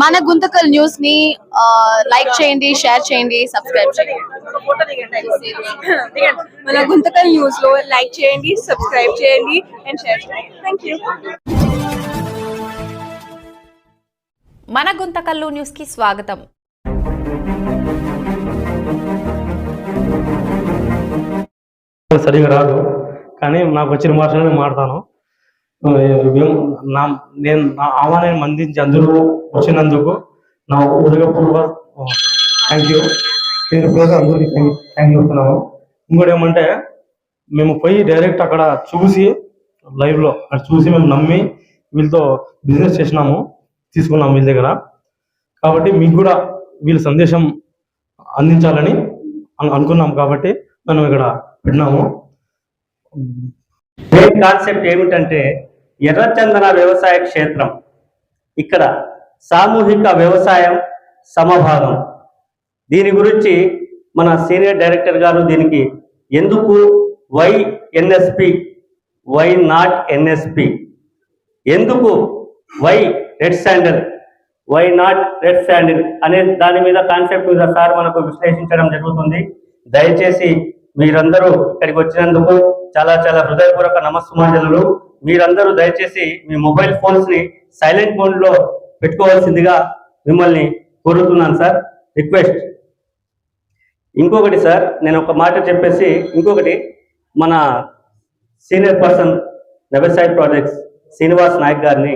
మన గుంతకల్ న్యూస్ని లైక్ చేయండి షేర్ చేయండి సబ్స్క్రైబ్ చేయండి. మన గుంతకల్ న్యూస్లో లైక్ చేయండి సబ్స్క్రైబ్ చేయండి అండ్ షేర్ చేయండి. థ్యాంక్ యూ మన గుంతకల్లు న్యూస్కి స్వాగతం. సరిగా రాదు కానీ నాకు వచ్చిన భాషలోనే మాడతాను ఏం- నా నేను నా ఆహ్వానాన్ని అందించి అందరూ వచ్చినందుకు నా ఉదయపూర్వ థ్యాంక్ యూ కూడా అందరికీ థ్యాంక్ చెప్తున్నాము. ఇంకోటి ఏమంటే మేము పోయి డైరెక్ట్ అక్కడ చూసి లైవ్లో అక్కడ చూసి మేము నమ్మి వీళ్ళతో బిజినెస్ చేసినాము తీసుకున్నాము వీళ్ళ దగ్గర. కాబట్టి మీకు కూడా వీళ్ళ సందేశం అందించాలని అనుకున్నాం కాబట్టి మనం ఇక్కడ పెట్టినాము. మెయిన్ కాన్సెప్ట్ ఏమిటంటే ఎర్రచందన వ్యవసాయ క్షేత్రం. ఇక్కడ సామూహిక వ్యవసాయం సమభాగం. దీని గురించి మన సీనియర్ డైరెక్టర్ గారు దీనికి ఎందుకు why NSP why not NSP ఎందుకు why red standard why not red standard అనే దాని మీద కాన్సెప్ట్ మీద సార్ మనకు విశ్లేషించడం జరుగుతుంది. దయచేసి మీరందరూ ఇక్కడికి వచ్చినందుకు చాలా చాలా హృదయపూర్వక నమస్సుమాంజలు. మీరందరూ దయచేసి మీ మొబైల్ ఫోన్స్ని సైలెంట్ మోడ్లో పెట్టుకోవాల్సిందిగా మిమ్మల్ని కోరుతున్నాను సార్. రిక్వెస్ట్. ఇంకొకటి సార్ నేను ఒక మాట చెప్పేసి ఇంకొకటి. మన సీనియర్ పర్సన్ వ్యవసాయ ప్రాజెక్ట్స్ శ్రీనివాస్ నాయక్ గారిని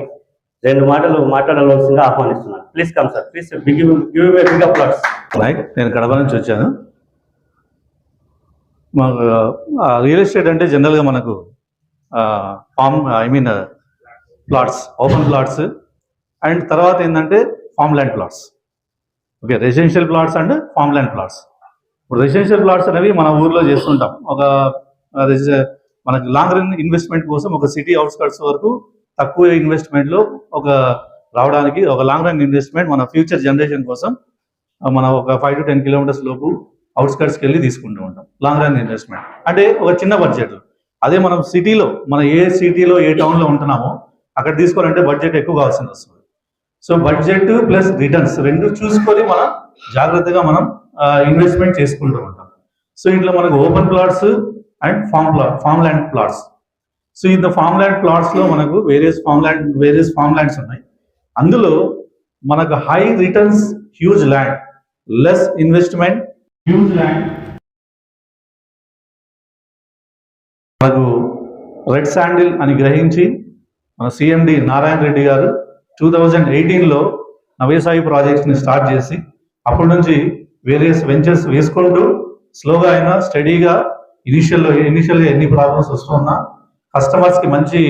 రెండు మాటలు మాట్లాడవలసిందిగా ఆహ్వానిస్తున్నాను. Please come sir please big give big applause Nayak నేను కడప నుంచి వచ్చాను. మాకు రియల్ ఎస్టేట్ అంటే జనరల్గా మనకు farm I mean plots open plots. And తర్వాత ఏంటంటే farm land plots. Okay residential plots and farm land plots. ఇప్పుడు రెసిడెన్షియల్ ప్లాట్స్ అనేవి మన ఊర్లో చేస్తుంటాం. ఒక మనకి లాంగ్ రన్ ఇన్వెస్ట్మెంట్ కోసం ఒక సిటీ అవుట్స్కట్స్ వరకు తక్కువ ఇన్వెస్ట్మెంట్లో ఒక రావడానికి ఒక లాంగ్ రన్ ఇన్వెస్ట్మెంట్ మన ఫ్యూచర్ జనరేషన్ కోసం మనం ఒక ఫైవ్ టు టెన్ కిలోమీటర్స్ లోపు అవుట్స్కట్స్కి వెళ్ళి తీసుకుంటూ ఉంటాం. Long run investment. అంటే ఒక చిన్న బడ్జెట్. అదే మనం సిటీలో మన ఏ సిటీలో ఏ టౌన్లో ఉంటున్నామో అక్కడ తీసుకోవాలంటే బడ్జెట్ ఎక్కువ కావాల్సింది వస్తుంది. సో బడ్జెట్ ప్లస్ రిటర్న్స్ రెండు చూసుకొని మనం జాగ్రత్తగా మనం ఇన్వెస్ట్మెంట్ చేసుకుంటూ ఉంటాం. సో ఇంట్లో మనకు open plots and farm plot farm land plots. So ఇంత ఫామ్ ల్యాండ్ ప్లాట్స్లో మనకు various farm land various farm lands ఉన్నాయి. అందులో మనకు high returns huge land less investment huge land మనకు రెడ్ శాండిల్ అని గ్రహించి మన సిఎండి నారాయణ రెడ్డి గారు టూ థౌజండ్ ఎయిటీన్లో నవ్యసాయి ప్రాజెక్ట్స్ని స్టార్ట్ చేసి అప్పటి నుంచి వేరియస్ వెంచర్స్ వేసుకుంటూ స్లోగా అయినా స్టడీగా ఇనిషియల్ ఇనిషియల్గా ఎన్ని ప్రాబ్లమ్స్ వస్తున్నా కస్టమర్స్కి మంచి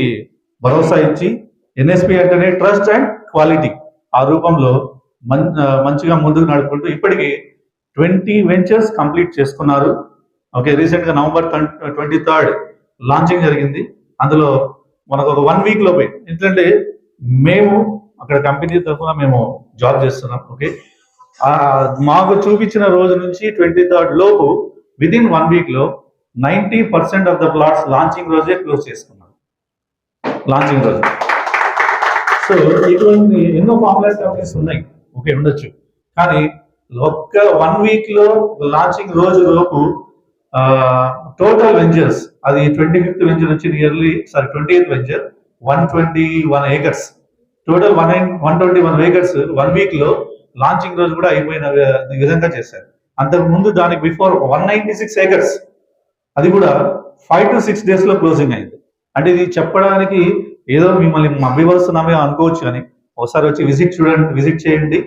భరోసా ఇచ్చి ఎన్ఎస్పి అంటేనే ట్రస్ట్ అండ్ క్వాలిటీ ఆ రూపంలో మం మంచిగా ముందుకు నడుపుకుంటూ ఇప్పటికీ ట్వంటీ వెంచర్స్ కంప్లీట్ చేసుకున్నారు. ఓకే రీసెంట్గా నవంబర్ ట్వంటీ థర్డ్ లాంచింగ్ జరిగింది. అందులో మనకు ఒక వన్ వీక్ లోపే. ఎందుకంటే మేము అక్కడ కంపెనీ తరఫున మేము జాబ్ చేస్తున్నాం. ఓకే మాకు చూపించిన రోజు నుంచి ట్వంటీ థర్డ్ లోపు విదిన్ వన్ వీక్లో ninety percent of the plots launching రోజే క్లోజ్ చేసుకున్నాం. లాంచింగ్ రోజు. సో ఇటువంటి ఎన్నో ఫార్ములాస్ కంపెనీస్ ఉన్నాయి. ఓకే ఉండొచ్చు. కానీ ఒక్క వన్ వీక్లో లాంచింగ్ రోజు లోపు టోటల్ వెంచర్స్ అది ట్వంటీ ఫిఫ్త్ వెంచర్ వచ్చి nearly sorry twenty eighth venture one twenty one acres total one one twenty one acres one వీక్లో లాంచింగ్ రోజు కూడా అయిపోయిన విధంగా చేశారు. అంతకు ముందు దానికి before one ninety six acres అది కూడా ఫైవ్ టు సిక్స్ డేస్లో క్లోజింగ్ అయింది. అంటే ఇది చెప్పడానికి ఏదో మిమ్మల్ని మభ్యపరుస్తున్నామే అనుకోవచ్చు కానీ ఒకసారి వచ్చి విజిట్ చూడండి విజిట్ చేయండి.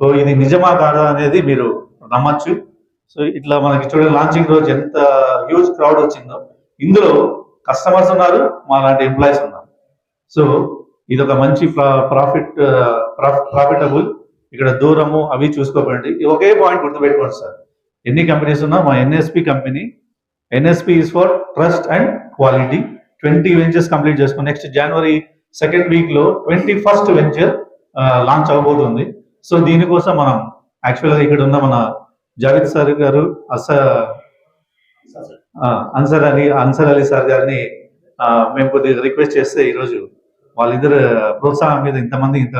సో ఇది నిజమా కాదా అనేది మీరు నమ్మచ్చు. సో ఇట్లా మనకి చూడండి లాంచింగ్ రోజు ఎంత హ్యూజ్ క్రౌడ్ వచ్చిందో ఇందులో కస్టమర్స్ ఉన్నారు మా లాంటి ఎంప్లాయీస్ ఉన్నారు. సో ఇది ఒక మంచి ప్రాఫిట్ ప్రాఫిటబుల్ ఇక్కడ దూరము అవి చూసుకోకండి. ఒకే పాయింట్ గుర్తుపెట్టుకోండి సార్. ఎన్ని కంపెనీస్ ఉన్నా మా NSP company NSP is for trust and quality twenty ventures complete చేసుకుని నెక్స్ట్ జనవరి సెకండ్ వీక్లో ట్వంటీ ఫస్ట్ వెంచర్ లాంచ్ అవబోతుంది సో దీనికోసం మనం యాక్చువల్గా ఇక్కడ ఉన్న మన జావేద్ సార్ గారు అస అన్సర్ అలీ అన్సర్ అలీ సార్ గారిని మేము కొద్దిగా రిక్వెస్ట్ చేస్తే ఈరోజు వాళ్ళిద్దరు ప్రోత్సాహం మీద ఇంతమంది ఇంత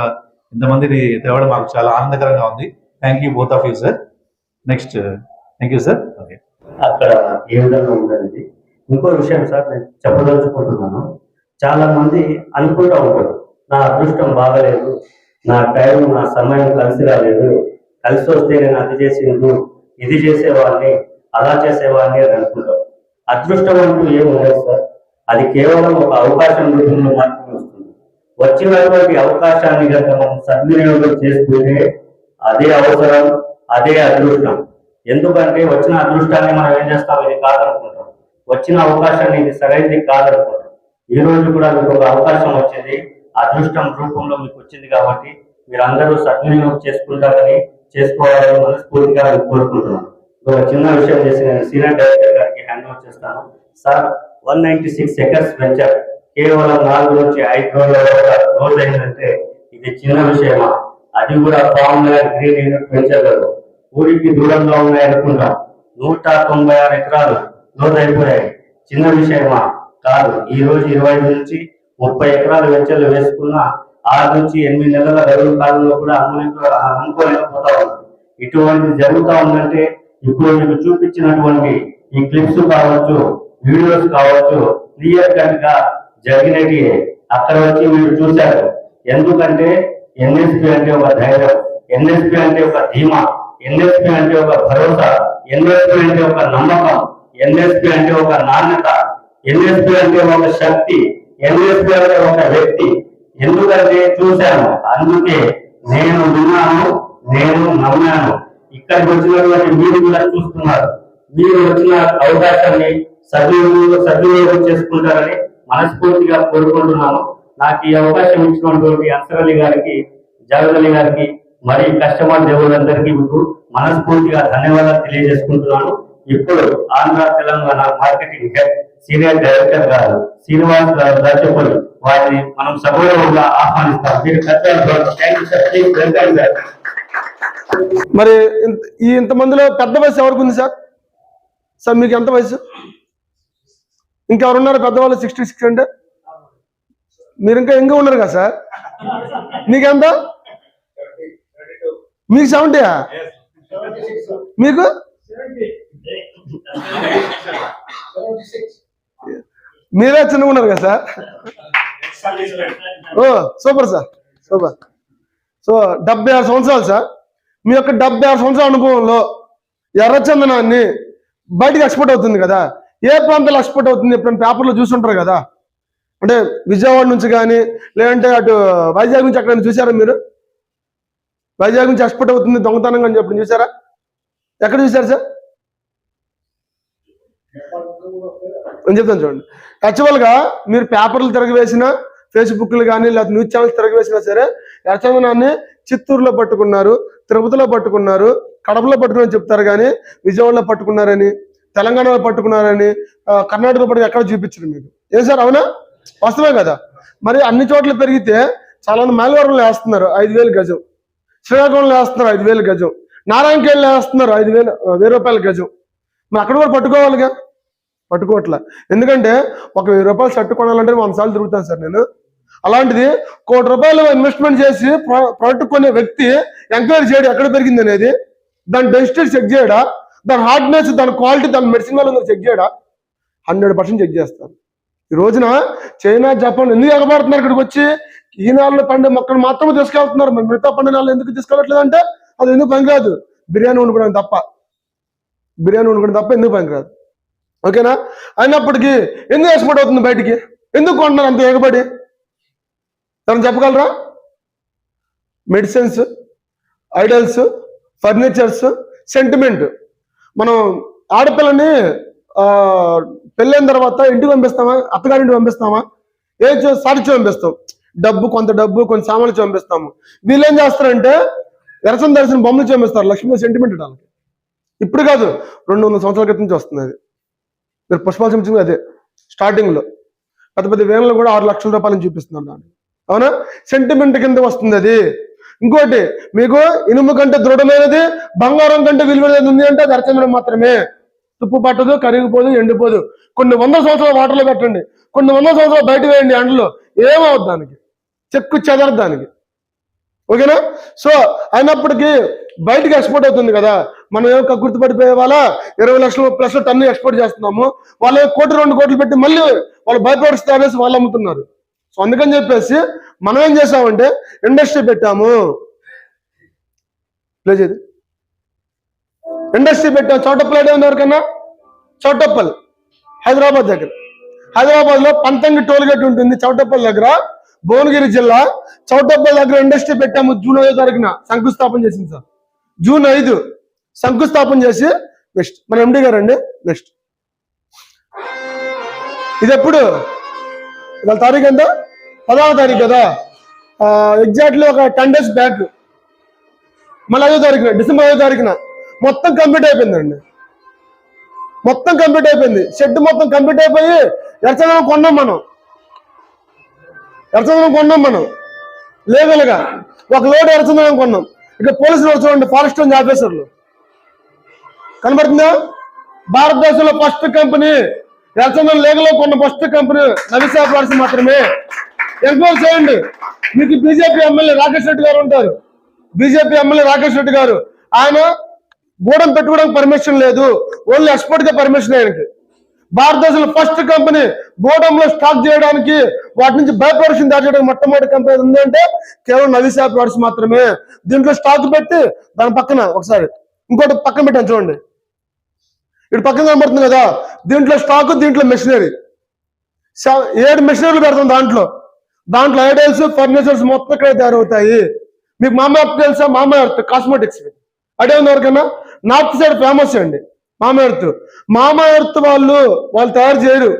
ఇంతమందిని తేవడం మాకు చాలా ఆనందకరంగా ఉంది. Thank you both of you sir next thank you sir okay అక్కడ ఏ విధంగా ఉండేది ఇంకో విషయం సార్ నేను చెప్పదలుచుకుంటున్నాను. చాలా మంది అనుకుంటా ఉంటారు నా అదృష్టం బాగలేదు నా టైం నా సమయం కలిసి రాలేదు కలిసి వస్తే నేను అది చేసిండు ఇది చేసేవాడిని అలా చేసేవాడిని అని అనుకుంటాం. అదృష్టం అంటూ ఏం ఉండదు సార్. అది కేవలం ఒక అవకాశం రూపంలో మాత్రమే వస్తుంది. వచ్చినటువంటి అవకాశాన్ని కనుక మనం సద్వినియోగం చేసుకుంటే అదే అవసరం అదే అదృష్టం. ఎందుకంటే వచ్చిన అదృష్టాన్ని మనం ఏం చేస్తాం? ఇది కాదనుకుంటాం. వచ్చిన అవకాశాన్ని ఇది సరైనది కాదనుకుంటాం. ఈ రోజు కూడా మీకు ఒక అవకాశం వచ్చింది. అదృష్టం రూపంలో మీకు వచ్చింది కాబట్టి మీరందరూ సద్వినియోగం చేసుకుంటారని చేసుకోవాలని మనస్ఫూర్తిగా కోరుకుంటున్నాను. ఒక చిన్న విషయం చేసి నేను సీనియర్ డైరెక్టర్ గారికి హ్యాండ్ ఓవర్ చేస్తాను. Sir one ninety six acres venture కేవలం నాలుగు నుంచి ఐదు రోజుల రోజు అయిందంటే ఇది చిన్న విషయమా? అది కూడా ఫామ్ గ్రీన్ యూనిట్ వెంచర్లలో ఊరికి దూరంగా ఉన్నాయనుకుంటాం నూట తొంభై ఆరు ఎకరాలు లోతు అయిపోయాయి. చిన్న విషయమా? కాదు. ఈ రోజు ఇరవై నుంచి ముప్పై ఎకరాలు వెంచర్లు వేసుకున్న ఆరు నుంచి ఎనిమిది నెలల గడువు కాలంలో కూడా అనుకోలేక అనుకోలేకపోతా ఉన్నాం ఇటువంటి జరుగుతా ఉందంటే ఇప్పుడు మీకు చూపించినటువంటి ఈ క్లిప్స్ కావచ్చు వీడియోస్ కావచ్చు క్లియర్ కట్గా జరిగినవి అక్కడ వచ్చి మీరు చూశారు. ఎందుకంటే ఎన్ఎస్పి అంటే ఒక ధైర్యం ఎన్ఎస్పి అంటే ఒక ధీమా ఎన్ఎస్పి అంటే ఒక భరోసా ఎన్ఎస్పి అంటే ఒక నమ్మకం ఎన్ఎస్పి అంటే ఒక నాణ్యత ఎన్ఎస్పి అంటే ఒక శక్తి ఎన్ఎస్పి అంటే ఒక వ్యక్తి. ఎందుకంటే చూశాను. అందుకే నేను విన్నాను నేను నమ్మాను. ఇక్కడికి వచ్చినటువంటి మీరు కూడా చూస్తున్నారు. మీరు వచ్చిన అవకాశాన్ని సద్వినియోగం సద్వినియోగం చేసుకుంటారని మనస్ఫూర్తిగా కోరుకుంటున్నాను. నాకు ఈ అవకాశం ఇచ్చినటువంటి అన్సర్ గారికి జగదలి గారికి మరి కస్టమర్ దేవులందరికీ మీకు మనస్ఫూర్తిగా ధన్యవాదాలు తెలియజేసుకుంటున్నాను. ఇప్పుడు Andhra Telangana marketing head senior director గారు శ్రీనివాస్ గారు దర్శకులు వారిని మనం సగౌరవంగా ఆహ్వానిస్తాం. మీరు థ్యాంక్ మరి ఇంత- ఈ ఇంతమందిలో పెద్ద వయసు ఎవరికి ఉంది సార్ సార్ మీకు ఎంత వయసు? ఇంకెవరున్నారు పెద్దవాళ్ళు? సిక్స్టీ సిక్స్ అంటే మీరు ఇంకా ఇంకా ఉన్నారు కదా సార్ మీకెంత మీకు సెవెంటీయా మీకు? మీరే చిన్నగా ఉన్నారు కదా సార్ ఓ సూపర్ సార్ సూపర్. సో డెబ్బై ఆరు సంవత్సరాలు సార్. మీ యొక్క డెబ్బై ఆరు సంవత్సరాల అనుభవంలో ఎర్రచందనాన్ని బయటకు ఎక్స్పోర్ట్ అవుతుంది కదా? ఏ ప్రాంతాలు ఎక్స్పోర్ట్ అవుతుంది ఎప్పుడైనా పేపర్లో చూసుంటారు కదా? అంటే విజయవాడ నుంచి కానీ లేదంటే అటు వైజాగ్ నుంచి అక్కడ చూసారా మీరు? వైజాగ్ నుంచి ఎక్స్పోర్ట్ అవుతుంది దొంగతనంగా అని చెప్పి చూసారా? ఎక్కడ చూసారు సార్? నేను చెప్తాను చూడండి. యాక్చువల్గా మీరు పేపర్లు తిరగవేసినా ఫేస్బుక్లు కానీ లేకపోతే న్యూస్ ఛానల్స్ తిరగవేసినా సరే యచందనాన్ని చిత్తూరులో పట్టుకున్నారు తిరుపతిలో పట్టుకున్నారు కడపలో పట్టుకున్నారని చెప్తారు కానీ విజయవాడలో పట్టుకున్నారని తెలంగాణలో పట్టుకున్నారని కర్ణాటకలో పట్టుకుని ఎక్కడ చూపించరు మీకు ఏం సార్ అవునా? వాస్తవే కదా. మరి అన్ని చోట్ల పెరిగితే చాలా మంది మైలవరంలో వేస్తున్నారు ఐదు వేలు గజం. శ్రీకాకుళంలో వేస్తున్నారు ఐదు వేలు గజం. నారాయణకేళ్ళు వేస్తున్నారు ఐదు వేలు వెయ్యి రూపాయల గజం. మరి అక్కడ కూడా పట్టుకోవాలిగా? పట్టుకోవట్లే. ఎందుకంటే ఒక వెయ్యి రూపాయలు షర్ట్ కొనాలంటే వంద సార్లు తిరుగుతాను సార్ నేను. అలాంటిది కోటి రూపాయలు ఇన్వెస్ట్మెంట్ చేసి ప్రో- ప్రోడక్ట్ కొనే వ్యక్తి ఎంక్వైరీ చేయడం ఎక్కడ పెరిగింది అనేది? దాని డెన్సిటీ చెక్ చేయడా? దాని హార్డ్నెస్ దాని క్వాలిటీ దాని మెడిసిన్ వాళ్ళు చెక్ చేయడా? హండ్రెడ్ పర్సెంట్ చెక్ చేస్తారు ఈ రోజున చైనా జపాన్ ఎందుకు ఎగబడుతున్నారు ఇక్కడికి వచ్చి? ఈ నెలలో పండే మొక్కలు మాత్రమే తీసుకెళ్తున్నారు. మరి మిగతా పండే నెలలో ఎందుకు తీసుకెళ్ళట్లేదు అంటే అది ఎందుకు పనికిరాదు బిర్యానీ వండుకోవడం తప్ప. బిర్యానీ వండుకోవడం తప్ప ఎందుకు పనికిరాదు ఓకేనా? అయినప్పటికీ ఎందుకు ఎక్స్పోర్ట్ అవుతుంది బయటికి? ఎందుకు కొంటున్నారు అంత ఎగబడి? తను చెప్పగలరా? Medicines idols furnitures sentiment. మనం ఆడపిల్లని పెళ్ళైన తర్వాత ఇంటికి పంపిస్తామా? అత్తగారింటికి పంపిస్తామా? ఏ సాధించి పంపిస్తాం. డబ్బు కొంత డబ్బు కొంత సామాన్లు ఇచ్చి పంపిస్తాము. వీళ్ళు ఏం చేస్తారంటే ఎరసం దర్శన బొమ్మలు ఇచ్చి లక్ష్మీ సెంటిమెంట్ వాళ్ళకి. ఇప్పుడు కాదు రెండు వందల సంవత్సరాల క్రితం నుంచి వస్తుంది అది మీరు పుష్పాలు చూపించింది అదే స్టార్టింగ్లో. పెద్ద పెద్ద వేలలో కూడా ఆరు లక్షల రూపాయలు చూపిస్తున్నారు దాన్ని అవునా? సెంటిమెంట్ కింద వస్తుంది అది. ఇంకోటి మీకు ఇనుము కంటే దృఢమైనది బంగారం కంటే విలువైనది ఉంది అంటే అది అర్చందనం మాత్రమే. తుప్పు పట్టదు కరిగిపోదు ఎండిపోదు. కొన్ని వందల సంవత్సరాలు వాటర్లో పెట్టండి. కొన్ని వందల సంవత్సరాలు బయట వేయండి ఎండలో ఏమవుద్ది దానికి. చెక్కు చెదరదు దానికి. ఓకేనా? సో అయినప్పటికీ బయటకు ఎక్స్పోర్ట్ అవుతుంది కదా. మనం ఏమో గుర్తుపడిపోయే పడిపోయే వాళ్ళ? ఇరవై లక్షలు ప్లస్ టన్ను ఎక్స్పోర్ట్ చేస్తున్నాము. వాళ్ళు కోటి రెండు కోట్లు పెట్టి మళ్ళీ వాళ్ళు భయపడిస్తే అనేసి వాళ్ళు అమ్ముతున్నారు. సో అందుకని చెప్పేసి మనం ఏం చేసామంటే ఇండస్ట్రీ పెట్టాము. ప్లే ఇండస్ట్రీ పెట్టాం. చోటప్పల్ ఐడియా ఉంది ఎవరికన్నా చౌటప్పల్ హైదరాబాద్ దగ్గర. హైదరాబాద్లో పంతంగి టోల్ గేట్ ఉంటుంది చౌటప్పల్ దగ్గర. భువనగిరి జిల్లా. చౌటప్పల్ దగ్గర ఇండస్ట్రీ పెట్టాము జూన్ ఐదో తారీఖున. శంకుస్థాపన చేసింది సార్. జూన్ ఐదు శంకుస్థాపన చేసి నెక్స్ట్. మన ఎండి గారు అండి నెక్స్ట్. ఇది ఎప్పుడు ఇవాళ తారీఖు ఎంత? పదహారు తారీఖు కదా? ఎగ్జాక్ట్లీ ఒక టెన్ డేస్ బ్యాక్ మళ్ళీ ఐదో తారీఖున డిసెంబర్ ఐదో తారీఖున. మొత్తం కంప్లీట్ అయిపోయిందండి. మొత్తం కంప్లీట్ అయిపోయింది. షెడ్ మొత్తం కంప్లీట్ అయిపోయి ఎర్చదనం కొన్నాం మనం. ఎర్చదనం కొన్నాం మనం. లీగల్ ఒక లోడ్ ఎర్చదనం కొన్నాం. ఇక పోలీసులు చూడండి ఫారెస్ట్ ఆఫీసర్లు. కనబడుతుందా? భారతదేశంలో ఫస్ట్ కంపెనీ ఎర్చదనం లేఖలో కొన్న ఫస్ట్ కంపెనీ నవిశా ప్లాట్స్ మాత్రమే. ఎంక్వైరీ చేయండి. మీకు బీజేపీ ఎమ్మెల్యే రాకేష్ రెడ్డి గారు ఉంటారు. బీజేపీ ఎమ్మెల్యే రాకేష్ రెడ్డి గారు. ఆయన గూడెం పెట్టుకోవడానికి పర్మిషన్ లేదు. ఓన్లీ ఎక్స్పోర్ట్గా పర్మిషన్ ఆయనకి. భారతదేశంలో ఫస్ట్ కంపెనీ గోడంలో స్టాక్ చేయడానికి వాటి నుంచి బయపరుషన్ దాచేయడానికి మొట్టమొదటి కంపెనీ ఉందంటే కేవలం నవిశా ప్రొడక్ట్స్ మాత్రమే. దీంట్లో స్టాక్ పెట్టి దాని పక్కన ఒకసారి ఇంకోటి పక్కన పెట్టాను చూడండి. ఇటు పక్కన కనబడుతుంది కదా? దీంట్లో స్టాక్ దీంట్లో మెషినరీ ఏడు మెషినరీలు పెడతాం దాంట్లో. దాంట్లో ఐడల్స్ ఫర్నిచర్స్ మొత్తం ఇక్కడ తయారవుతాయి. మీకు మామ ఎర్త్ తెలుసా? మామ ఎర్త్ కాస్మెటిక్స్ అడే ఉంది ఎవరికైనా? నార్త్ సైడ్ ఫేమస్ అండి. మామ ఎర్త్. మామ ఎర్త్ వాళ్ళు వాళ్ళు తయారు చేయరు.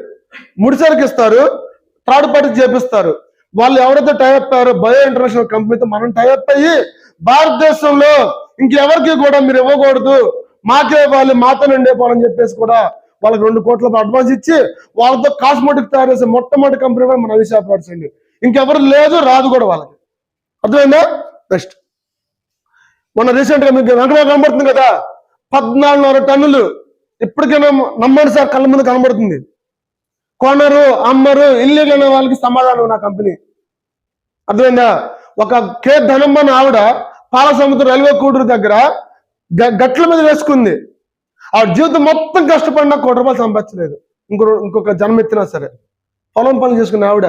ముడిసరికి ఇస్తారు. థర్డ్ పార్టీ చేపిస్తారు. వాళ్ళు ఎవరైతే టైప్ అయ్యారో బయో ఇంటర్నేషనల్ కంపెనీతో మనం టైప్ అయ్యి భారతదేశంలో ఇంకెవరికి కూడా మీరు ఇవ్వకూడదు. మాకే వాళ్ళు మాతో నిండేపోవాలని చెప్పేసి కూడా వాళ్ళకి రెండు కోట్ల అడ్వాన్స్ ఇచ్చి వాళ్ళతో కాస్మెటిక్ తయారు చేసే మొట్టమొదటి కంపెనీ కూడా మన అవిశా అండి. ఇంకెవరు లేదు రాదు కూడా వాళ్ళకి. అర్థమైందా? నెక్స్ట్ మొన్న రీసెంట్గా మీకు వెంకట కనబడుతుంది కదా? పద్నాలుగున్నర టన్నులు. ఇప్పటికైనా నమ్మండి సార్ కళ్ళ ముందు కనబడుతుంది. కొనరు అమ్మరు ఇల్లీగల్ అనే వాళ్ళకి సమాధానం నా కంపెనీ అర్థమైందా? ఒక కే ధనమ్మ ఆవిడ పాలసముద్ర రైల్వే కూడూరు దగ్గర గట్ల మీద వేసుకుంది. ఆ జీవితం మొత్తం కష్టపడినా కోటి రూపాయలు సంపాదించలేదు. ఇంకో ఇంకొక జన్మ ఎత్తినా సరే. పొలం పనులు చేసుకున్న ఆవిడ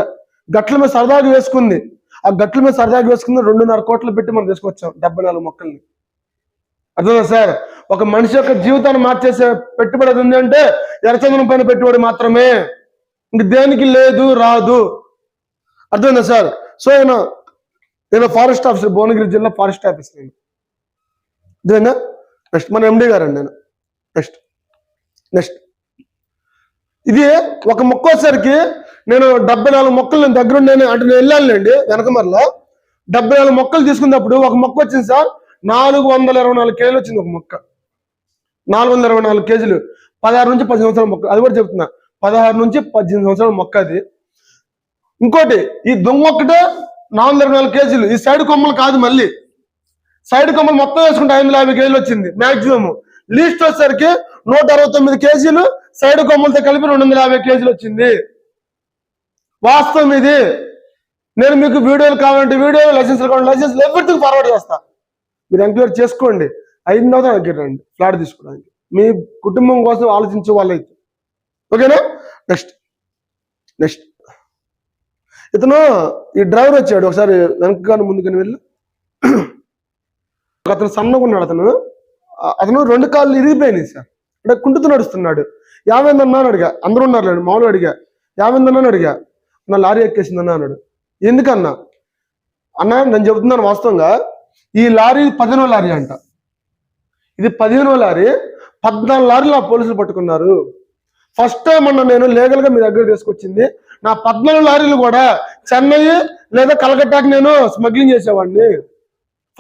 గట్ల మీద సరదాగా వేసుకుంది. ఆ గట్ల మీద సరదాగా వేసుకుంది రెండున్నర కోట్లు పెట్టి మనం తీసుకొచ్చాం డెబ్బై నాలుగు మొక్కల్ని. అర్థమా సార్? ఒక మనిషి యొక్క జీవితాన్ని మార్చేసే పెట్టుబడి ఉంది అంటే ఎర్రచందనం పైన పెట్టుబడి మాత్రమే. ఇంక దేనికి లేదు రాదు. అర్థమైందా సార్? సో నేను నేను ఫారెస్ట్ ఆఫీసర్ భువనగిరి జిల్లా ఫారెస్ట్ ఆఫీస్ నేను ఇదేనా? నెక్స్ట్ మన ఎండి గారు అండి నేను. నెక్స్ట్ నెక్స్ట్ ఇది ఒక మొక్క వచ్చేసరికి నేను డెబ్బై నాలుగు మొక్కలు నేను దగ్గర నేను అంటే నేను వెళ్ళానులేండి వెనకమరలో. డెబ్బై నాలుగు మొక్కలు తీసుకున్నప్పుడు ఒక మొక్క వచ్చింది సార్. నాలుగు వందల ఇరవై నాలుగు కేజీలు వచ్చింది ఒక మొక్క. నాలుగు వందల ఇరవై నాలుగు కేజీలు. పదహారు నుంచి పది సంవత్సరాల మొక్క. అది కూడా చెప్తున్నా. పదహారు నుంచి పద్దెనిమిది సంవత్సరాల మొక్క అది. ఇంకోటి ఈ దొంగ ఒక్కటే నాలుగు వందల ఇరవై నాలుగు కేజీలు. ఈ సైడ్ కొమ్మలు కాదు మళ్ళీ. సైడ్ కొమ్మలు మొత్తం వేసుకుంటే ఐదు యాభై కేజీలు వచ్చింది మాక్సిమం లీస్ట్ వచ్చేసరికి నూట అరవై తొమ్మిది కేజీలు సైడ్ కొమ్మలతో కలిపి రెండు వందల యాభై కేజీలు వచ్చింది. వాస్తవం ఇది. నేను మీకు వీడియోలు కావాలంటే వీడియో లైసెన్స్ కావాలంటే లైసెన్స్ ఎవ్రీథింగ్ ఫార్వర్డ్ చేస్తా. మీరు ఎంక్వైరీ చేసుకోండి. అయిన తర్వాత దగ్గర రండి ఫ్లాట్ తీసుకోవడానికి. మీ కుటుంబం కోసం ఆలోచించే వాళ్ళైతే. ఓకేనా? నెక్స్ట్ నెక్స్ట్ ఇతను ఈ డ్రైవర్ వచ్చాడు ఒకసారి వెనక కానీ వెళ్ళి. ఒక అతను సన్నగా ఉన్నాడు అతను అతను రెండు కాళ్ళు ఇరిగిపోయినాయి సార్. అంటే కుంటుతూ నడుస్తున్నాడు. యాభైందన్నా అని అడిగా. అందరూ ఉన్నారు మామూలు అడిగా. యాభైందన్నా అని అడిగా. నా లారీ ఎక్కేసిందన్నా అన్నాడు. ఎందుకన్నా? అన్న నేను చెబుతున్నాను వాస్తవంగా ఈ లారీ పదిహేనో లారీ అంట. ఇది పదిహేనో లారీ పద్నాలుగు లారీలు ఆ పోలీసులు పట్టుకున్నారు. ఫస్ట్ టైం అన్న నేను లీగల్గా మీ దగ్గర తీసుకొచ్చింది నా పద్నాలుగు లారీలు కూడా చెన్నై లేదా కలకట్టాకి నేను స్మగ్లింగ్ చేసేవాడిని.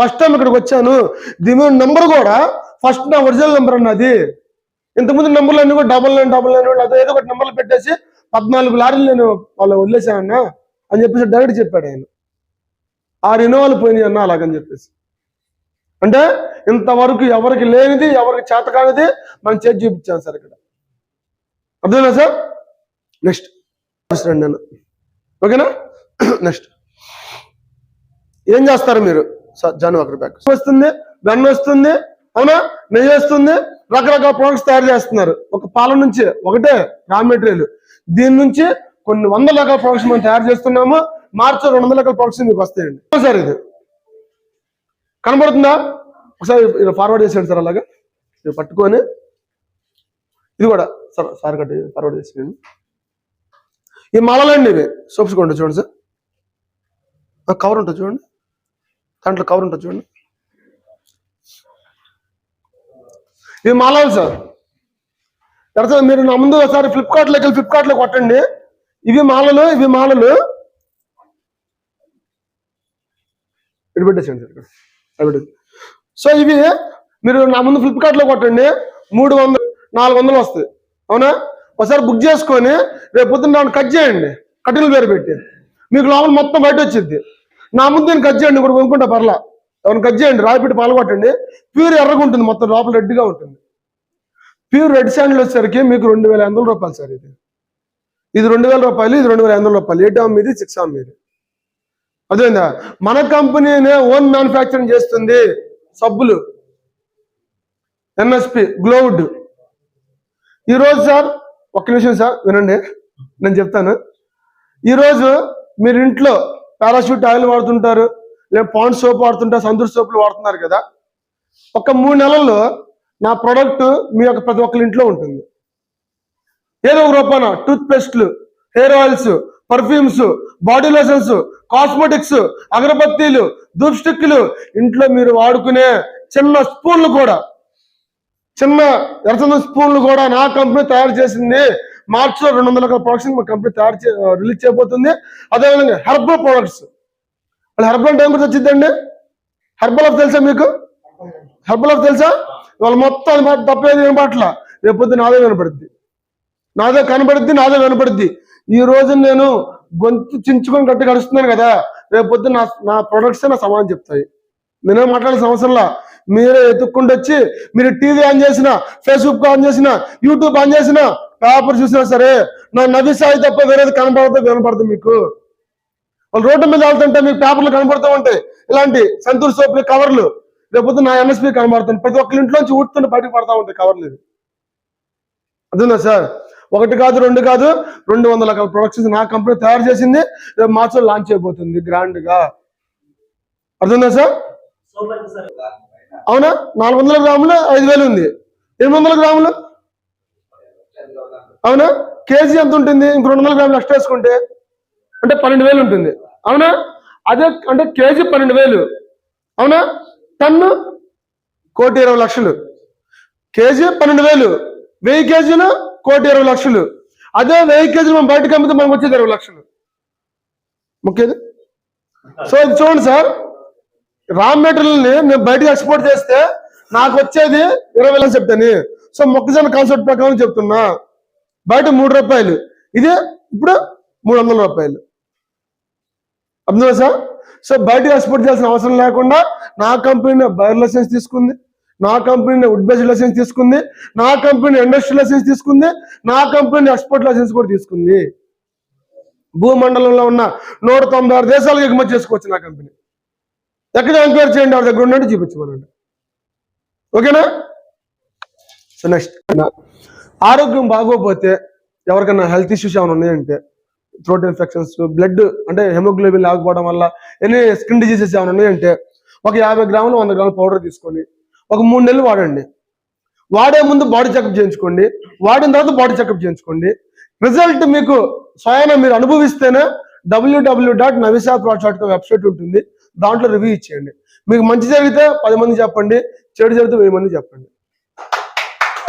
ఫస్ట్ టైం ఇక్కడికి వచ్చాను. దీని నెంబర్ కూడా ఫస్ట్ నా ఒరిజినల్ నెంబర్ అన్నది. ఇంతకుముందు నెంబర్లు అన్ని కూడా డబల్ నైన్ డబల్ నైన్ అదే ఏదో ఒకటి నెంబర్లు పెట్టేసి పద్నాలుగు లారీలు నేను వాళ్ళు వదిలేశానన్నా అని చెప్పేసి డైరెక్ట్ చెప్పాడు ఆయన. ఆ ఇన్నోవాలు పోయినాయి అన్న అలాగని చెప్పేసి. అంటే ఇంతవరకు ఎవరికి లేనిది ఎవరికి చేత కానిది మనం చేతి చూపించాను సార్ ఇక్కడ. అర్థమైనా సార్? నెక్స్ట్ రండి నేను. ఓకేనా నెక్స్ట్ ఏం చేస్తారు మీరు? స- జాను బ్యాగ్ వస్తుంది వెన్న వస్తుంది అవునా? నెయ్యి వస్తుంది రకరకాల ప్రొడక్ట్స్ తయారు చేస్తున్నారు. ఒక పాల నుంచి ఒకటే రా మెటీరియల్. దీని నుంచి కొన్ని వందల రకాల ప్రొడక్ట్స్ మనం తయారు చేస్తున్నాము. మార్చి రెండు వందల రకాల ప్రొడక్ట్స్ మీకు వస్తాయండి. సార్ ఇది. కనబడుతుందా? ఒకసారి ఫార్వర్డ్ చేసేయండి సార్ అలాగా. ఇది పట్టుకొని. ఇది కూడా సార్ సార్ కట్టి ఫార్వర్డ్ చేసేయండి. ఈ మాలలండి ఇవి. సోప్స్ కొండ చూడండి సార్. కవర్ ఉంటుంది చూడండి. దాంట్లో కవర్ ఉంటుంది చూడండి. ఇవి మాలలు సార్. తర్వాత మీరు నా ముందు ఒకసారి ఫ్లిప్కార్ట్లోకి వెళ్ళి ఫ్లిప్కార్ట్లో కొట్టండి. ఇవి మాలలు ఇవి మాలలు. ఇటు సార్ ఇక్కడ. సో ఇవి మీరు నా ముందు ఫ్లిప్కార్ట్లో కొట్టండి. మూడు వందలు నాలుగు వందలు వస్తాయి. అవునా? ఒకసారి బుక్ చేసుకొని రేపు పొద్దున్న కట్ చేయండి. కటింగ్ పేరు పెట్టి. మీకు లోపల మొత్తం బయట వచ్చింది నా ముందు నేను కట్ చేయండి ఇప్పుడు కొనుక్కుంటా పర్లా. ఎవరిని కట్ చేయండి రాయి పెట్టి ప్యూర్ ఎర్రగా ఉంటుంది మొత్తం లోపల రెడ్గా ఉంటుంది. ప్యూర్ రెడ్ శాండిల్ వచ్చేసరికి మీకు రెండు వేల ఐదు వందల రూపాయలు సార్ ఇది. ఇది రెండు వేల రూపాయలు ఇది రెండు వేల ఐదు వందల రూపాయలు. ఎయిట్ ఆమ్ మీది సిక్స్ ఆమ్ మీది. అదేందా మన కంపెనీనే ఓన్ మ్యానుఫ్యాక్చరింగ్ చేస్తుంది సబ్బులు. ఎన్ఎస్పి గ్లోవుడ్. ఈరోజు సార్ ఒక్క నిమిషం సార్ వినండి. నేను చెప్తాను. ఈరోజు మీరు ఇంట్లో పారాషూట్ ఆయిల్ వాడుతుంటారు లేదా పాండ్ సోప్ వాడుతుంటారు సందూర్ సోపులు వాడుతున్నారు కదా. ఒక మూడు నెలల్లో నా ప్రోడక్ట్ మీ యొక్క ప్రతి ఒక్కరి ఇంట్లో ఉంటుంది. ఏదో ఒక రూపాన tooth పేస్ట్లు hair oils perfumes body lotions cosmetics అగరబత్తీలు ధూప్ స్టిక్లు ఇంట్లో మీరు వాడుకునే చిన్న స్పూన్లు కూడా చిన్న ఎర్రచందం స్పూన్లు కూడా నా కంపెనీ తయారు చేసింది మార్చిలో రెండు వందల ప్రొడక్ట్స్ మా కంపెనీ తయారు చే రిలీజ్ చేయబోతుంది. అదేవిధంగా హెర్బల్ ప్రొడక్ట్స్ వాళ్ళు హెర్బల్ టైం గురించి వచ్చిందండి? హెర్బల్ ఆఫ్ తెలుసా మీకు? హెర్బల్ ఆఫ్ తెలుసా? వాళ్ళు మొత్తం అది తప్పేది వినపట్ల రేపొద్దు నాదే వినపడుద్ది. నాదే కనబడుద్ది నాదే వినపడుద్ది. ఈ రోజు నేను గొంతు చించుకొని గట్టి గడుస్తున్నాను కదా రేపొద్దు నా నా ప్రొడక్ట్స్ నా సమాధానం చెప్తాయి. నేనే మాట్లాడే అవసరంలా మీరే ఎత్తుక్కుంటూ వచ్చి మీరు టీవీ ఆన్ చేసిన ఫేస్బుక్ ఆన్ చేసిన యూట్యూబ్ ఆన్ చేసిన పేపర్ చూసినా సరే నా నవి సాయి తప్ప వేరేది కనపడుతుంది వినపడుతుంది మీకు. వాళ్ళు రోడ్డు మీద వెళ్తుంటే మీకు పేపర్లు కనబడుతూ ఉంటాయి. ఇలాంటి సంతూర్ సోప్లు కవర్లు. రేపు నా ఎన్ఎస్పి కనబడుతుంది. ప్రతి ఒక్కరి ఇంట్లోంచి ఊడుతుంటే బయటకు పడతా ఉంటాయి కవర్లు ఇవి. అర్థందా సార్? ఒకటి కాదు రెండు కాదు రెండు వందల ప్రొడక్ట్స్ నా కంపెనీ తయారు చేసింది. రేపు మార్చిలో లాంచ్ చేయబోతుంది గ్రాండ్గా. అర్థందా సార్ అవునా? నాలుగు వందల గ్రాములు ఐదు వేలు ఉంది. ఎనిమిది వందల గ్రాములు? అవునా? కేజీ ఎంత ఉంటుంది? ఇంక రెండు వందల గ్రాములు ఎక్స్ట్రా వేసుకుంటే? అంటే పన్నెండు వేలు ఉంటుంది. అవునా? అదే అంటే కేజీ పన్నెండు వేలు. అవునా? టన్ను? కోటి ఇరవై లక్షలు. కేజీ పన్నెండు వేలు. వెయ్యి కేజీలు కోటి ఇరవై లక్షలు. అదే వెయ్యి కేజీలు మనం బయటకు అమ్మితే మనకు వచ్చేది ఇరవై లక్షలు. ముఖ్యది? సో ఇది చూడండి సార్. రా మెటీరియల్ని నేను బయటకు ఎక్స్పోర్ట్ చేస్తే నాకు వచ్చేది ఇరవై వేలు చెప్తాను. సో మొక్కజొన్న కాన్సెప్ట్ ప్రకారం చెప్తున్నా. బయట మూడు రూపాయలు. ఇదే ఇప్పుడు మూడు వందల రూపాయలు. అర్థం సార్? సో బయట ఎక్స్పోర్ట్ చేయాల్సిన అవసరం లేకుండా నా కంపెనీ బయర్ లైసెన్స్ తీసుకుంది నా కంపెనీ వుడ్ బేస్డ్ లైసెన్స్ తీసుకుంది నా కంపెనీ ఇండస్ట్రీ లైసెన్స్ తీసుకుంది నా కంపెనీ ఎక్స్పోర్ట్ లైసెన్స్ కూడా తీసుకుంది. భూమండలంలో ఉన్న నూట తొంభై ఆరు దేశాలకు ఎగుమతి చేసుకోవచ్చు నా కంపెనీ. ఎక్కడ ఎంక్వైరీ చేయండి? వాళ్ళ దగ్గర ఉన్నట్టు చూపించమనండి. ఓకేనా? So next. ఆరోగ్యం బాగోకపోతే ఎవరికైనా హెల్త్ ఇష్యూస్ ఏమైనా ఉన్నాయంటే థ్రోట్ ఇన్ఫెక్షన్స్ బ్లడ్ అంటే హెమోగ్లోబిన్ లేకపోవడం వల్ల ఎన్ని స్కిన్ డిజీజెస్ ఏమైనా ఉన్నాయంటే ఒక యాభై గ్రాములు వంద గ్రాముల పౌడర్ తీసుకొని ఒక మూడు నెలలు వాడండి. వాడే ముందు బాడీ చెకప్ చేయించుకోండి. వాడిన తర్వాత బాడీ చెకప్ చేయించుకోండి. రిజల్ట్ మీకు స్వయాన మీరు అనుభవిస్తేనే డబ్ల్యూడబ్ల్యూ డాట్ నవిసా ప్రాట్ వెబ్సైట్ ఉంటుంది. దాంట్లో రివ్యూ ఇచ్చేయండి. మీకు మంచి జరిగితే పది మంది చెప్పండి చెడు జరిగితే వెయ్యి మంది చెప్పండి.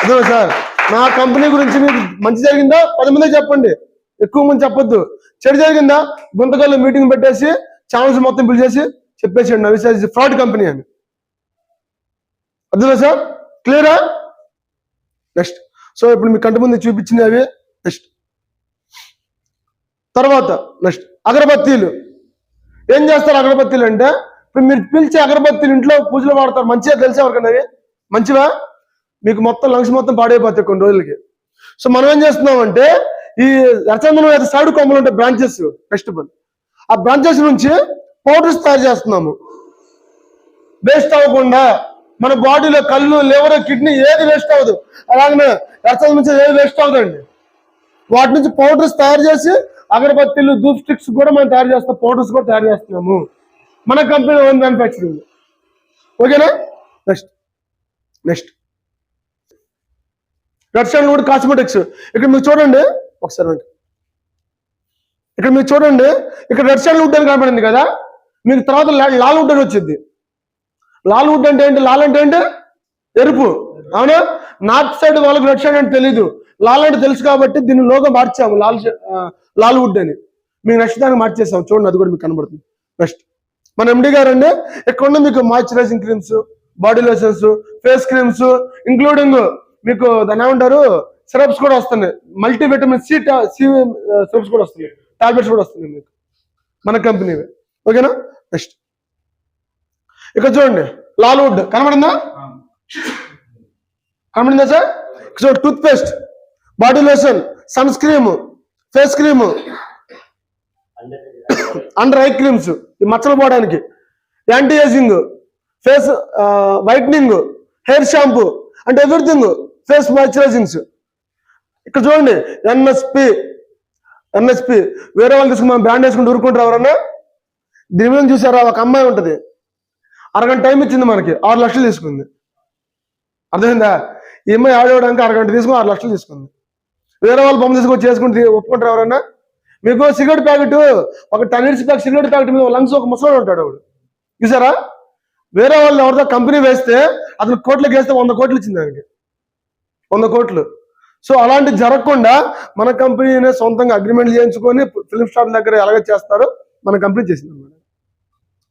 అదే సార్? నా కంపెనీ గురించి మీకు మంచి జరిగిందా? పది మంది చెప్పండి. ఎక్కువ మంది చెప్పొద్దు. చెడు జరిగిందా? గుంతకల్లో మీటింగ్ పెట్టేసి ఛానల్స్ మొత్తం పిలిచేసి చెప్పేసేయండి. నవిసా ఫ్రాడ్ కంపెనీ అని. అర్థమా సార్? క్లియరా? నెక్స్ట్. సో ఇప్పుడు మీ కంటి ముందు చూపించింది అవి. నెక్స్ట్. తర్వాత నెక్స్ట్. అగరబత్తీలు. ఏం చేస్తారు అగరబత్తీలు అంటే? ఇప్పుడు మీరు పిలిచే అగరబత్తీలు ఇంట్లో పూజలు వాడతారు. మంచిగా తెలిసే ఎవరికన్నా అవి? మంచివా? మీకు మొత్తం లంగ్స్ మొత్తం పాడైపోతాయి కొన్ని రోజులకి. సో మనం ఏం చేస్తున్నామంటే ఈ రచందనం అయితే సైడ్ కొమ్మలు ఉంటాయి బ్రాంచెస్ వెజిటబుల్ ఆ బ్రాంచెస్ నుంచి పౌడర్స్ తయారు చేస్తున్నాము. వేస్ట్ అవ్వకుండా మన బాడీలో కళ్ళు లివర్ కిడ్నీ ఏది వేస్ట్ అవ్వదు. అలాగే రచన నుంచి ఏది వేస్ట్ అవ్వదండి. వాటి నుంచి పౌడర్స్ తయారు చేసి అగరబత్తీలు దూప్ స్టిక్స్ కూడా మనం తయారు చేస్తాం పౌడర్స్ కూడా తయారు చేస్తున్నాము. మన కంపెనీ ఓన్ మ్యానుఫ్యాక్చరింగ్ ఓకేనా నెక్స్ట్ నెక్స్ట్ రెడ్ కూడా కాస్మెటిక్స్ ఇక్కడ మీరు చూడండి. ఒకసారి ఇక్కడ మీరు చూడండి. ఇక్కడ రెడ్ శాండ్ వుడ్ అని కనపడింది కదా? మీకు తర్వాత లాల్ వుడ్ అని వచ్చింది. లాల్ వుడ్ అంటే ఏంటి? లాల్ అంటే ఏంటి? ఎరుపు. అవునా? నార్త్ సైడ్ వాళ్ళకి రెడ్ అంటే తెలీదు. లాల్ అంటే తెలుసు కాబట్టి దీన్ని లోగా మార్చాము. లాల్ లాల్ వుడ్ అని. మీకు నెక్స్ట్ మార్చేసాము. చూడండి అది కూడా మీకు కనబడుతుంది. నెక్స్ట్ మన ఎండి గారు అండి ఇక్కడ మీకు moisturising creams body lotions face creams including మీకు దాని ఏమంటారు? సిరప్స్ కూడా వస్తున్నాయి. Multi vitamin C C syrups కూడా వస్తున్నాయి. టాబ్లెట్స్ కూడా వస్తున్నాయి మీకు. మన కంపెనీ ఓకేనా? నెక్స్ట్. ఇక్కడ చూడండి. లాల్వుడ్ కనబడిందా? కనబడిందా sir? So toothpaste body lotion. Sunscreen. Face cream. Under eye creams. ఈ మచ్చలు పోవడానికి. Anti ageing. Face whitening. Hair shampoo. అంటే ఎవ్రీథింగ్. Face moisturisings. ఇక్కడ చూడండి ఎన్ఎస్పి ఎన్ఎస్పి వేరే వాళ్ళు తీసుకుని మనం బ్రాండ్ వేసుకుంటూ ఊరుకుంటారు ఎవరన్నా? దీని మీద చూసారా? ఒక అమ్మాయి ఉంటుంది. అరగంట టైం ఇచ్చింది మనకి ఆరు లక్షలు తీసుకుంది. అర్థమైందా? ఈ అమ్మాయి ఆడవడానికి అరగంట తీసుకుని ఆరు లక్షలు తీసుకుంది. వేరే వాళ్ళు బొమ్మ తీసుకొని చేసుకుంటే ఒప్పుకుంటారు ఎవరన్నా? మీకు సిగరెట్ ప్యాకెట్ ఒక ten years pack cigarette packet మీద లంగ్స్ ఒక ముసలాడు ఉంటాడు వాడు. చూసారా? వేరే వాళ్ళు ఎవరితో కంపెనీ వేస్తే అతను కోట్లకి వేస్తే వంద కోట్లు ఇచ్చింది దానికి. వంద కోట్లు. సో అలాంటి జరగకుండా మన కంపెనీనే సొంతంగా అగ్రిమెంట్ చేయించుకొని ఫిలిం స్టార్ దగ్గర ఎలాగ చేస్తారో మన కంపెనీ చేసింది అనమాట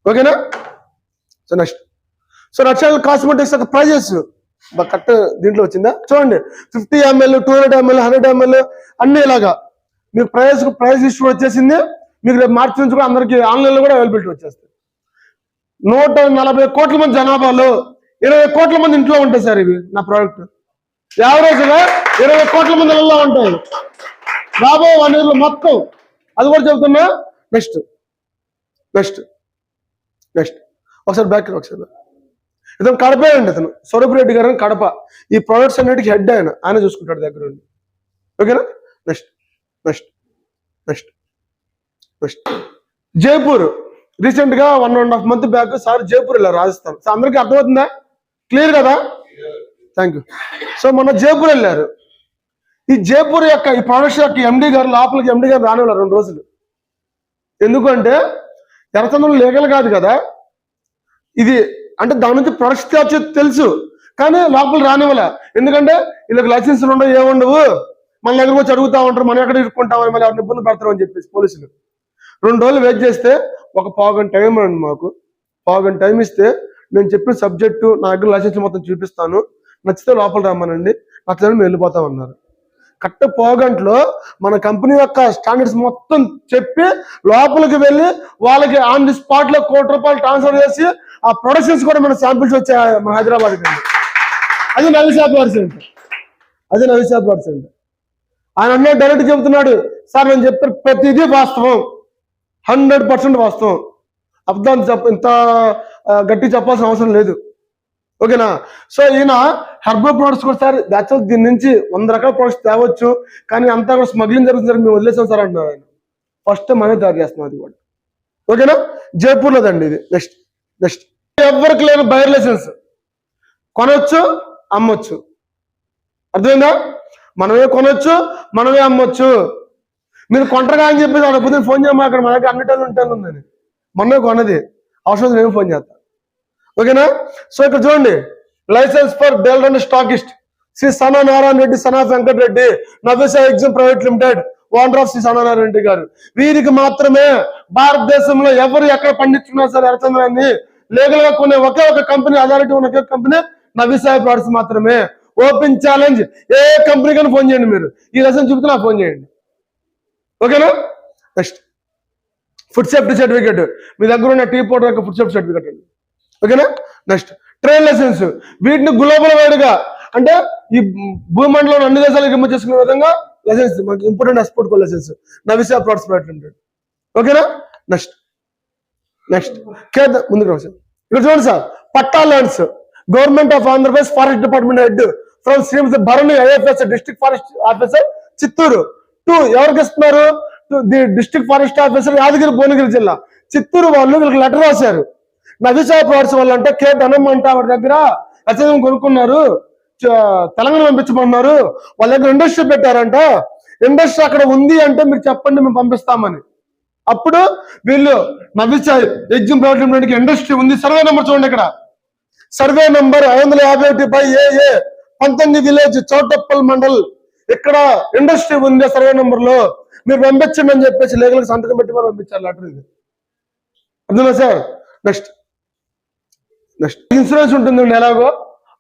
ఓకేనా? So next. సో నక్షల్ కాస్మెటిక్స్ యొక్క ప్రైజెస్ కరెక్ట్ దీంట్లో వచ్చిందా? చూడండి. Fifty ML two hundred ML hundred ML అన్ని ఇలాగా. మీకు ప్రైస్ ప్రైస్ ఇష్యూ వచ్చేసింది. మీకు రేపు మార్చి నుంచి కూడా అందరికి ఆన్లైన్లో కూడా అవైలబిలిటీ వచ్చేస్తుంది. నూట నలభై కోట్ల మంది జనాభాలో ఇరవై కోట్ల మంది ఇంట్లో ఉంటాయి సార్ ఇవి నా ప్రోడక్ట్. యావరేజ్గా ఇరవై కోట్ల మంది ఇళ్ళలో ఉంటాయి. రాబో వన్ మొత్తం అది కూడా చెబుతున్నా నెక్స్ట్ నెక్స్ట్ నెక్స్ట్ ఒకసారి బ్యాక్ ఒకసారి. ఇతను కడపే అండి ఇతను స్వరూప్ రెడ్డి గారు కడప. ఈ ప్రొడక్ట్స్ అన్నిటికీ హెడ్ ఆయన. ఆయన చూసుకుంటాడు దగ్గర ఉండి. ఓకేనా next next next next Jaipur. రీసెంట్గా one and half month back sir Jaipur ఇలా రాజస్థాన్. సో అందరికీ అర్థమవుతుందా? క్లియర్ కదా? థ్యాంక్ యూ సో మొన్న జైపూర్ వెళ్ళారు. ఈ జైపూర్ యొక్క ఈ ప్రొడక్షన్ యొక్క ఎండి గారు లోపలికి ఎండి గారు రానివ్వరు రెండు రోజులు. ఎందుకంటే ఎర్రచందనం లీగల్ కాదు కదా. ఇది అంటే దాని నుంచి ప్రొడక్షన్ తెచ్చు తెలుసు. కానీ లోపల రానివ్వలే. ఎందుకంటే వీళ్ళకి లైసెన్సులు ఉండవు ఏముండవు మన దగ్గర వచ్చి అడుగుతా ఉంటారు మనం ఎక్కడ ఇరుక్కుంటామని మళ్ళీ ఎవరిని ఇబ్బంది పెడతారు అని చెప్పేసి పోలీసులు. రెండు రోజులు వెయిట్ చేస్తే ఒక పావుగంట టైం అండి మాకు. పావుగంట టైం ఇస్తే నేను చెప్పిన సబ్జెక్టు నా దగ్గర లైసెన్స్ మొత్తం చూపిస్తాను. నచ్చితే లోపల రమ్మనండి నచ్చదని మేము వెళ్ళిపోతామన్నారు కరెక్ట్ పోగంట్లో మన కంపెనీ యొక్క స్టాండర్డ్స్ మొత్తం చెప్పి లోపలికి వెళ్ళి వాళ్ళకి ఆన్ ది స్పాట్లో కోటి రూపాయలు ట్రాన్స్ఫర్ చేసి ఆ ప్రొడక్షన్స్ కూడా మన శాంపిల్స్ వచ్చాయి మన హైదరాబాద్ అది నవిశాఖ పర్సెంట్ అది నవిశాఖ పర్సెంట్ ఆయన అన్న డైరెక్ట్ చెబుతున్నాడు సార్ నేను చెప్పిన ప్రతిదీ వాస్తవం. హండ్రెడ్ పర్సెంట్ వాస్తవం. అబ్దాన్ని చెప్ప ఇంత గట్టి చెప్పాల్సిన అవసరం లేదు. ఓకేనా? సో ఈయన హెర్బల్ ప్రొడక్ట్స్ కూడా సార్ యాక్చువల్ దీని నుంచి వంద రకాల ప్రొడక్ట్స్ తేవచ్చు. కానీ అంతా కూడా స్మగ్లింగ్ జరుగుతుంది సార్ మేము వదిలేసాం సార్ అంటున్నారు ఆయన. ఫస్ట్ మనమే తయారు చేస్తున్నాం అది కూడా. ఓకేనా? జైపూర్లో దండి ఇది. నెక్స్ట్ నెక్స్ట్ ఎవరికి లేని బయర్ లైసెన్స్ కొనవచ్చు అమ్మొచ్చు. అర్థమైందా? మనమే కొనొచ్చు మనమే అమ్మొచ్చు. మీరు కొంటగా అని చెప్పేసి అక్కడ పొద్దున్న ఫోన్ చేయమా అక్కడ మనకి దగ్గర అన్ని టన్నులు ఉంటాను ఉందని. మనమే కొన్నది అవసరం నేను ఫోన్ చేస్తాను ఓకేనా? సో ఇక్కడ చూడండి licence for del stockist Shri Sana Narayana Reddy Sana Venkat Reddy Navyasa Exim private limited owner of Shri Sana Reddy గారు. వీరికి మాత్రమే భారతదేశంలో ఎవరు ఎక్కడ పండించుకున్నా సరే ఎరచంద్రాన్ని లీగల్గా కొనే ఒకే ఒక కంపెనీ అథారిటీ ఉన్న ఒకే కంపెనీ నవ్యసాయ ప్రొడక్ట్స్ మాత్రమే. ఓపెన్ ఛాలెంజ్ ఏ కంపెనీ కానీ ఫోన్ చేయండి మీరు. ఈ లెసన్ చూపితే నాకు ఫోన్ చేయండి. ఓకేనా? నెక్స్ట్ ఫుడ్ సేఫ్టీ సర్టిఫికేట్ మీ దగ్గర ఉన్న టీ పౌడర్ యొక్క ఫుడ్ సేఫ్టీ సర్టిఫికేట్ అండి. ఓకేనా? నెక్స్ట్ ట్రైన్ లైసెన్స్ వీటిని గ్లోబల్ వైడ్గా అంటే ఈ భూమండలం అన్ని దేశాలకు రిమూవ్ చేసుకునే విధంగా లైసెన్స్ మనకి important export licence Navisa products private limited ఓకేనా? నెక్స్ట్ నెక్స్ట్ కేద ముందుకు రావచ్చు ఇక్కడ చూడండి sir. Patta lands government of Andhra Pradesh forest department head from Shrimati Bharani IFS district forest officer Chittoor to ఎవరికి ఇస్తున్నారు the district forest officer Yadagiri Bhuvanagiri జిల్లా. చిత్తూరు వాళ్ళు వీళ్ళకి లెటర్ రాశారు. నదిసాయి ప్రాడ్స్ వాళ్ళు అంటే కే ధనం అంటే వాడి దగ్గర అత్యధికం కొనుక్కున్నారు. చ- తెలంగాణ పంపించమన్నారు. వాళ్ళ దగ్గర ఇండస్ట్రీ పెట్టారంట. ఇండస్ట్రీ అక్కడ ఉంది అంటే మీరు చెప్పండి మేము పంపిస్తామని. అప్పుడు వీళ్ళు Navvisai Exim private limited industry ఉంది. సర్వే నెంబర్ చూడండి ఇక్కడ. సర్వే నంబర్ ఐదు వందల యాభై ఒకటి బై ఏ పంతొమ్మిది విలేజ్ చౌటప్పల్ మండల్. ఇక్కడ ఇండస్ట్రీ ఉంది సర్వే నంబర్లో మీరు పంపించండి అని చెప్పేసి లేఖలకు సంతకం పెట్టి మరి పంపించారు లెటర్ ఇది. అర్థమా సార్? నెక్స్ట్. నెక్స్ట్ ఇన్సూరెన్స్ ఉంటుంది ఎలాగో?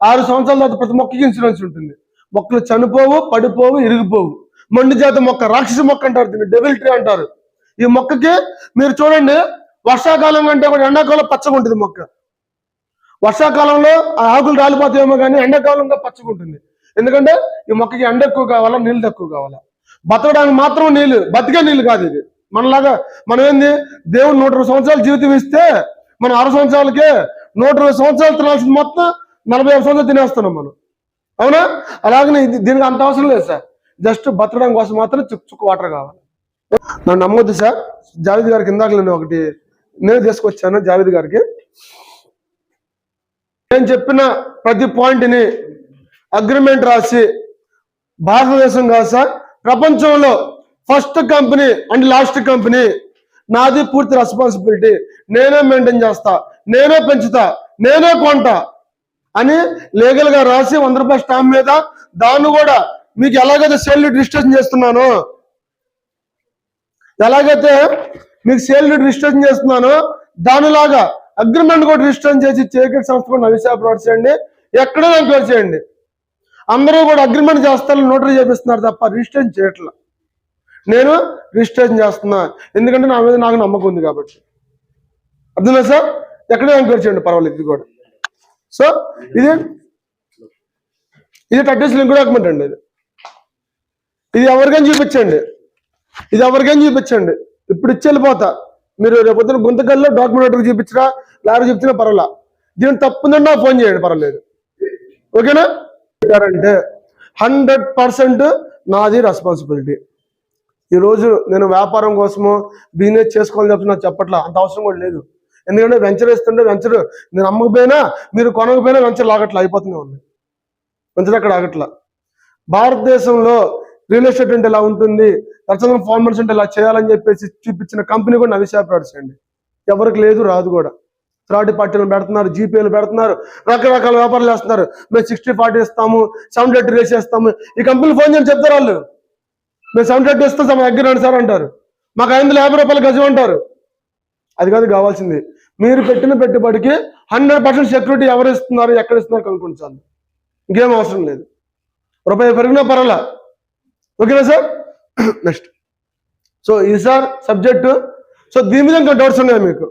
ఆరు సంవత్సరాల తర్వాత ప్రతి మొక్కకి ఇన్సూరెన్స్ ఉంటుంది. మొక్కలు చనిపోవు పడిపోవు ఇరిగిపోవు. మండు జాతి మొక్క రాక్షస మొక్క అంటారు దీన్ని డెవిల్ ట్రీ అంటారు. ఈ మొక్కకి మీరు చూడండి వర్షాకాలం కంటే కూడా ఎండాకాలం పచ్చగా ఉంటుంది మొక్క. వర్షాకాలంలో ఆ ఆకులు రాలిపోతాయేమో కానీ ఎండాకాలంగా పచ్చగా ఉంటుంది. ఎందుకంటే ఈ మొక్కకి ఎండ ఎక్కువ కావాలా నీళ్ళు తక్కువ కావాలా? బతకడానికి మాత్రం నీళ్ళు బతికే నీళ్ళు కాదు ఇది. మనలాగా మనం ఏంది దేవుడు నూట సంవత్సరాలు జీవితం ఇస్తే మనం ఆరు సంవత్సరాలకే నూట ఇరవై సంవత్సరాలు తినాల్సింది మొత్తం నలభై ఐదు సంవత్సరాలు తినేస్తున్నాం మనం. అవునా? అలాగనే ఇది దీనికి అంత అవసరం లేదు సార్. జస్ట్ బతకడం కోసం మాత్రం చుక్కు చుక్క వాటర్ కావాలి. నన్ను నమ్మొద్దు సార్. జావేద్ గారికి ఇందాక నేను ఒకటి నేను తీసుకొచ్చాను జావేద్ గారికి. నేను చెప్పిన ప్రతి పాయింట్ని అగ్రిమెంట్ రాసి భారతదేశం కాదు సార్ ప్రపంచంలో first company and last company నాది పూర్తి రెస్పాన్సిబిలిటీ నేనే మెయింటైన్ చేస్తా. నేనే పెంచుతా నేనే కొంటా అని లీగల్గా రాసి వంద రూపాయల స్టాంప్ మీద దాన్ని కూడా మీకు ఎలాగైతే సేల్ రిజిస్ట్రేషన్ చేస్తున్నానో ఎలాగైతే మీకు సేల్ రిజిస్ట్రేషన్ చేస్తున్నానో దానిలాగా అగ్రిమెంట్ కూడా రిజిస్ట్రేషన్ చేసి చేకెట్ సంస్థ కూడా నవిసా చేయండి ఎక్కడ ఎంక్వైరీ చేయండి. అందరూ కూడా అగ్రిమెంట్ చేస్తారని నోటరీ చేపిస్తున్నారు తప్ప రిజిస్ట్రేషన్ చేయట్లా. నేను రిజిస్ట్రేషన్ చేస్తున్నా ఎందుకంటే నా మీద నాకు నమ్మకం ఉంది కాబట్టి. అర్థమైందా సార్? ఎక్కడైనా ఎంక్వైరీ చేయండి పర్వాలేదు ఇది కూడా. సో ఇది ఇది టట్టేసి లింక్ డాక్యుమెంట్ అండి ఇది. ఇది ఎవరికైనా చూపించండి. ఇది ఎవరికైనా చూపించండి. ఇప్పుడు ఇచ్చి వెళ్ళిపోతా. మీరు రేపొద్దున గుంతకల్లో డాక్యుమెంట్ చూపించరా లారీ చూపించినా పర్వాలా. దీని తప్పుందంటే నాకు ఫోన్ చేయండి పర్వాలేదు. ఓకేనా? అంటే హండ్రెడ్ పర్సెంట్ నాది రెస్పాన్సిబిలిటీ ఈరోజు నేను వ్యాపారం కోసమో బిజినెస్ చేసుకోవాలని చెప్పి నాకు చెప్పట్లా. అంత అవసరం కూడా లేదు. ఎందుకంటే వెంచర్ వేస్తుంటే వెంచర్ నేను అమ్మకపోయినా మీరు కొనకపోయినా వెంచర్ లాగట్లా అయిపోతూనే ఉన్నాయి వెంచర్ అక్కడ ఆగట్లా? భారతదేశంలో రియల్ ఎస్టేట్ అంటే ఇలా ఉంటుంది? రచన ఫార్మర్స్ అంటే ఇలా చేయాలని చెప్పేసి చూపించిన కంపెనీ కూడా నవిశా ప్రొడక్ట్స్ అండి ఎవరికి లేదు రాదు కూడా. థర్డ్ పార్టీలు పెడుతున్నారు జీపీలు పెడుతున్నారు రకరకాల వ్యాపారాలు చేస్తున్నారు. మేము సిక్స్టీ ఫార్టీ ఇస్తాము సెవెంటీ ఎయిటీ రేస్ చేస్తాము. ఈ కంపెనీలు ఫోన్ చేసి చెప్తారు వాళ్ళు. మేము సెవెంటీ ఎయిటీ ఇస్తాం మా దగ్గర రండి సార్ అంటారు. మాకు ఐదు యాభై రూపాయలు గజం అంటారు. అది కాదు కావాల్సింది. మీరు పెట్టిన పెట్టుబడికి హండ్రెడ్ పర్సెంట్ సెక్యూరిటీ ఎవరు ఇస్తున్నారు ఎక్కడ ఇస్తున్నారు కనుక్కోండి చాలు ఇంకేం అవసరం లేదు. రూపాయి పెరిగినా పర్వాలా? ఓకేనా సార్? నెక్స్ట్ సో ఇది సార్ సబ్జెక్టు సో దీని మీద ఇంకా డౌట్స్ ఉన్నాయా మీకు?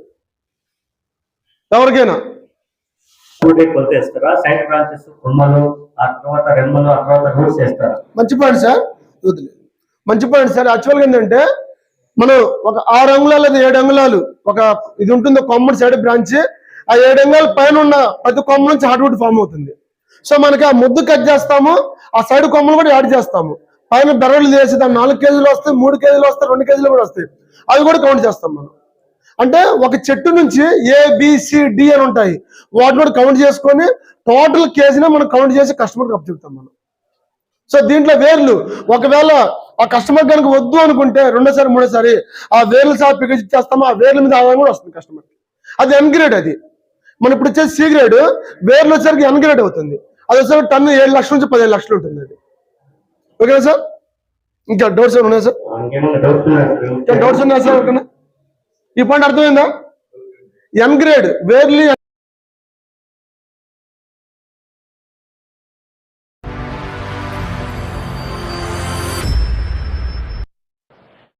ఎవరికైనా? మంచి పాయింట్ సార్ మంచి పాయింట్ సార్ యాక్చువల్గా ఏంటంటే మనం ఒక ఆరు అంగుళాలు లేదా ఏడు అంగుళాలు ఒక ఇది ఉంటుంది కొమ్మడి సైడ్ బ్రాంచ్ ఆ ఏడు అంగుళాల పైన ఉన్న ప్రతి కొమ్మ నుంచి హార్డ్వుడ్ ఫామ్ అవుతుంది. సో మనకి ఆ ముద్దు కట్ చేస్తాము ఆ సైడ్ కొమ్మలు కూడా యాడ్ చేస్తాము. పైన బెరడులు చేసి దాని నాలుగు కేజీలు వస్తాయి మూడు కేజీలు వస్తాయి రెండు కేజీలు కూడా వస్తాయి. అవి కూడా కౌంట్ చేస్తాం మనం. అంటే ఒక చెట్టు నుంచి ఏబిసిడి అని ఉంటాయి. వాటిని కూడా కౌంట్ చేసుకొని టోటల్ కేజీనే మనం కౌంట్ చేసి కస్టమర్కి అప్పచెప్తాం మనం. సో దీంట్లో వేర్లు. ఒకవేళ ఆ కస్టమర్ కనుక వద్దు అనుకుంటే రెండోసారి మూడోసారి ఆ వేర్లు సార్ పికజ్ ఇచ్చేస్తాము. ఆ వేర్ల మీద ఆదాయం కూడా వస్తుంది కస్టమర్ అది ఎన్ గ్రేడ్ అది. మనం ఇప్పుడు వచ్చేసి సి గ్రేడ్ వేర్లు వచ్చేసరికి ఎన్ గ్రేడ్ అవుతుంది. అది వచ్చేసరికి టన్ను ఏడు లక్షల నుంచి పదిహేను లక్షలు ఉంటుంది అది. ఓకేనా సార్? ఇంకా డౌట్స్ ఏమైనా ఉన్నాయా సార్? డౌట్స్ ఉన్నాయా సార్? ఓకేనా? ఈ పాయింట్ అర్థమైందా? ఎన్ గ్రేడ్ వేర్లీ